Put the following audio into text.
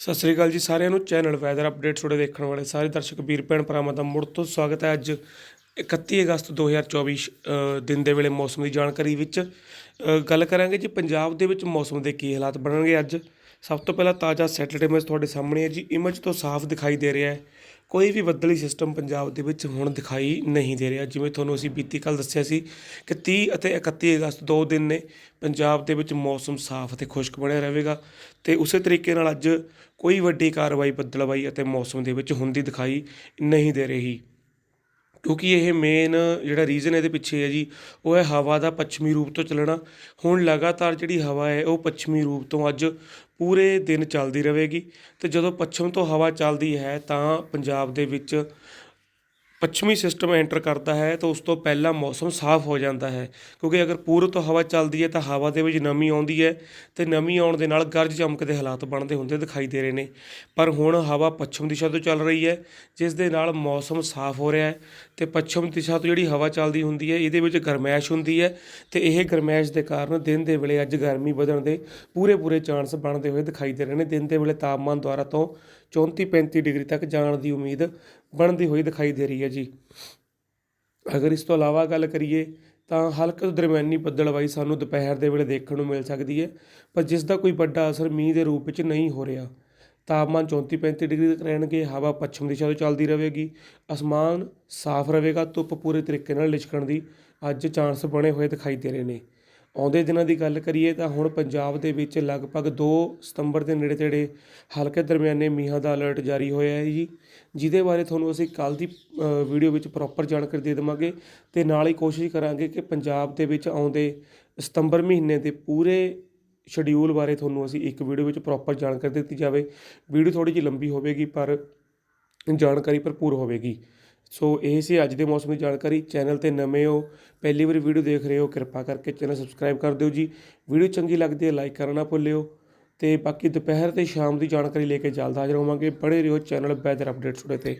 ਸਤਿ ਸ੍ਰੀ ਅਕਾਲ ਜੀ ਸਾਰਿਆਂ ਨੂੰ। ਚੈਨਲ ਵੈਦਰ ਅਪਡੇਟਸ ਤੁਹਾਡੇ ਦੇਖਣ ਵਾਲੇ ਸਾਰੇ ਦਰਸ਼ਕ, ਵੀਰ, ਭੈਣ, ਭਰਾਵਾਂ ਦਾ ਮੁੜ ਤੋਂ ਸਵਾਗਤ ਹੈ ਅੱਜ 31 ਅਗਸਤ 2024 ਅ, ਦਿਨ ਦੇ ਵੇਲੇ ਮੌਸਮ ਦੀ ਜਾਣਕਾਰੀ ਵਿੱਚ ਗੱਲ ਕਰਾਂਗੇ ਜੀ ਪੰਜਾਬ ਦੇ ਵਿੱਚ ਮੌਸਮ ਦੇ ਕੀ ਹਾਲਾਤ ਬਣਨਗੇ ਅੱਜ। ਸਭ ਤੋਂ ਪਹਿਲਾਂ ਤਾਜ਼ਾ ਸੈਟਰਡੇ ਇਮੇਜ ਤੁਹਾਡੇ ਸਾਹਮਣੇ ਹੈ ਜੀ। ਇਮੇਜ ਤੋਂ ਸਾਫ਼ ਦਿਖਾਈ ਦੇ ਰਿਹਾ ਹੈ। ਕੋਈ ਵੀ ਬੱਦਲੀ ਸਿਸਟਮ ਪੰਜਾਬ ਦੇ ਵਿੱਚ ਹੁਣ ਦਿਖਾਈ ਨਹੀਂ ਦੇ ਰਿਹਾ। ਜਿਵੇਂ ਤੁਹਾਨੂੰ ਅਸੀਂ ਬੀਤੀ ਕੱਲ ਦੱਸਿਆ ਸੀ ਕਿ 30 ਅਤੇ 31 ਅਗਸਤ ਦੋ ਦਿਨ ਨੇ ਪੰਜਾਬ ਦੇ ਵਿੱਚ ਮੌਸਮ ਸਾਫ਼ ਅਤੇ ਖੁਸ਼ਕ ਬਣਿਆ ਰਹੇਗਾ ਤੇ ਉਸੇ ਤਰੀਕੇ ਨਾਲ ਅੱਜ ਕੋਈ ਵੱਡੀ ਕਾਰਵਾਈ ਬੱਦਲਵਾਈ ਅਤੇ ਮੌਸਮ ਦੇ ਵਿੱਚ ਹੁੰਦੀ ਦਿਖਾਈ ਨਹੀਂ ਦੇ ਰਹੀ। ਕਿਉਂਕਿ ਇਹ ਮੇਨ ਜਿਹੜਾ ਰੀਜ਼ਨ ਇਹਦੇ ਪਿੱਛੇ ਹੈ ਜੀ, ਉਹ ਹੈ ਹਵਾ ਦਾ ਪੱਛਮੀ ਰੂਪ ਤੋਂ ਚੱਲਣਾ। ਹੁਣ ਲਗਾਤਾਰ ਜਿਹੜੀ ਹਵਾ ਹੈ, ਉਹ ਪੱਛਮੀ ਰੂਪ ਤੋਂ ਅੱਜ ਪੂਰੇ ਦਿਨ ਚੱਲਦੀ ਰਹੇਗੀ। ਤੇ ਜਦੋਂ ਪੱਛਮ ਤੋਂ ਹਵਾ ਚੱਲਦੀ ਹੈ, ਤਾਂ ਪੰਜਾਬ ਦੇ ਵਿੱਚ ਪੱਛਮੀ ਸਿਸਟਮ ਐਂਟਰ ਕਰਦਾ ਹੈ ਤਾਂ ਉਸ ਤੋਂ ਪਹਿਲਾਂ ਮੌਸਮ ਸਾਫ਼ ਹੋ ਜਾਂਦਾ ਹੈ। ਕਿਉਂਕਿ ਅਗਰ ਪੂਰਬ ਤੋਂ ਹਵਾ ਚੱਲਦੀ ਹੈ ਤਾਂ ਹਵਾ ਦੇ ਵਿੱਚ ਨਮੀ ਆਉਂਦੀ ਹੈ ਤੇ ਨਮੀ ਆਉਣ ਦੇ ਨਾਲ ਗਰਜ ਚਮਕ ਦੇ ਹਾਲਾਤ ਬਣਦੇ ਹੁੰਦੇ ਦਿਖਾਈ ਦੇ ਰਹੇ ਨੇ। ਪਰ ਹੁਣ ਹਵਾ ਪੱਛਮ ਦਿਸ਼ਾ ਤੋਂ ਚੱਲ ਰਹੀ ਹੈ, ਜਿਸ ਦੇ ਨਾਲ ਮੌਸਮ ਸਾਫ਼ ਹੋ ਰਿਹਾ ਹੈ ਤੇ ਪੱਛਮ ਦਿਸ਼ਾ ਤੋਂ ਜਿਹੜੀ ਹਵਾ ਚੱਲਦੀ ਹੁੰਦੀ ਹੈ, ਇਹਦੇ ਵਿੱਚ ਗਰਮੈਸ਼ ਹੁੰਦੀ ਹੈ ਤੇ ਇਹ ਗਰਮੈਸ਼ ਦੇ ਕਾਰਨ ਦਿਨ ਦੇ ਵੇਲੇ ਅੱਜ ਗਰਮੀ ਵਧਣ ਦੇ ਪੂਰੇ ਪੂਰੇ ਚਾਂਸ ਬਣਦੇ ਹੋਏ ਦਿਖਾਈ ਦੇ ਰਹੇ ਨੇ। ਦਿਨ ਦੇ ਵੇਲੇ ਤਾਪਮਾਨ ਦੁਆਰਾ ਤੋਂ 34 35 ਡਿਗਰੀ ਤੱਕ ਜਾਣ ਦੀ ਉਮੀਦ ਬਣਦੀ ਹੋਈ ਦਿਖਾਈ ਦੇ ਰਹੀ ਹੈ ਜੀ। ਅਗਰ ਇਸ ਤੋਂ ਇਲਾਵਾ ਗੱਲ ਕਰੀਏ ਤਾਂ ਹਲਕੀ ਤੋਂ ਦਰਮਿਆਨੀ ਬੱਦਲਵਾਈ ਸਾਨੂੰ ਦੁਪਹਿਰ ਦੇ ਵੇਲੇ ਦੇਖਣ ਨੂੰ ਮਿਲ ਸਕਦੀ ਹੈ, ਪਰ ਜਿਸ ਦਾ ਕੋਈ ਵੱਡਾ ਅਸਰ ਮੀਂਹ ਦੇ ਰੂਪ ਵਿੱਚ ਨਹੀਂ ਹੋ ਰਿਹਾ। ਤਾਪਮਾਨ 34 35 ਡਿਗਰੀ ਤੱਕ ਰਹਿਣਗੇ, ਹਵਾ ਪੱਛਮ ਦਿਸ਼ਾ ਤੋਂ ਚੱਲਦੀ ਰਹੇਗੀ। ਅਸਮਾਨ ਸਾਫ਼ ਰਹੇਗਾ, ਧੁੱਪ ਪੂਰੇ ਤਰੀਕੇ ਨਾਲ ਲਿਸ਼ਕਣ ਦੀ ਅੱਜ ਚਾਂਸ ਬਣੇ ਹੋਏ ਦਿਖਾਈ ਦੇ ਰਹੇ ਨੇ। ਆਉਂਦੇ ਦਿਨਾਂ ਦੀ ਗੱਲ ਕਰੀਏ ਤਾਂ ਹੁਣ ਪੰਜਾਬ ਦੇ ਵਿੱਚ ਲਗਭਗ 2 ਸਤੰਬਰ ਦੇ ਨੇੜੇ ਤੇੜੇ ਹਲਕੇ ਦਰਮਿਆਨੇ ਮੀਂਹਾਂ ਦਾ ਅਲਰਟ ਜਾਰੀ ਹੋਇਆ ਹੈ ਜੀ, ਜਿਹਦੇ ਬਾਰੇ ਤੁਹਾਨੂੰ ਅਸੀਂ ਕੱਲ ਦੀ ਵੀਡੀਓ ਵਿੱਚ ਪ੍ਰੋਪਰ ਜਾਣਕਾਰੀ ਦੇ ਦੇਵਾਂਗੇ ਤੇ ਨਾਲ ਹੀ ਕੋਸ਼ਿਸ਼ ਕਰਾਂਗੇ ਕਿ ਪੰਜਾਬ ਦੇ ਵਿੱਚ ਆਉਂਦੇ ਸਤੰਬਰ ਮਹੀਨੇ ਦੇ ਪੂਰੇ ਸ਼ਡਿਊਲ ਬਾਰੇ ਤੁਹਾਨੂੰ ਅਸੀਂ ਇੱਕ ਵੀਡੀਓ ਵਿੱਚ ਪ੍ਰੋਪਰ ਜਾਣਕਾਰੀ ਦਿੱਤੀ ਜਾਵੇ। ਵੀਡੀਓ ਥੋੜੀ ਜਿਹੀ ਲੰਬੀ ਹੋਵੇਗੀ ਪਰ ਜਾਣਕਾਰੀ ਭਰਪੂਰ ਹੋਵੇਗੀ। ਸੋ ਇਹ ਸੀ ਅੱਜ ਦੇ ਮੌਸਮ ਦੀ ਜਾਣਕਾਰੀ। ਚੈਨਲ ਤੇ ਨਵੇਂ ਹੋ, ਪਹਿਲੀ ਵਾਰੀ ਵੀਡੀਓ ਦੇਖ ਰਹੇ ਹੋ, ਕਿਰਪਾ ਕਰਕੇ ਚੈਨਲ ਸਬਸਕ੍ਰਾਈਬ ਕਰ ਦਿਓ ਜੀ। ਵੀਡੀਓ ਚੰਗੀ ਲੱਗਦੀ ਹੈ ਲਾਈਕ ਕਰਨਾ ਭੁੱਲਿਓ। ਤੇ ਬਾਕੀ ਦੁਪਹਿਰ ਤੇ ਸ਼ਾਮ ਦੀ ਜਾਣਕਾਰੀ ਲੈ ਕੇ ਜਲਦ ਹਾਜ਼ਰ ਹੋਵਾਂਗੇ। ਬੜੇ ਰਹੋ ਚੈਨਲ ਵੈਦਰ ਅਪਡੇਟਸ ਉੜੇ ਤੇ।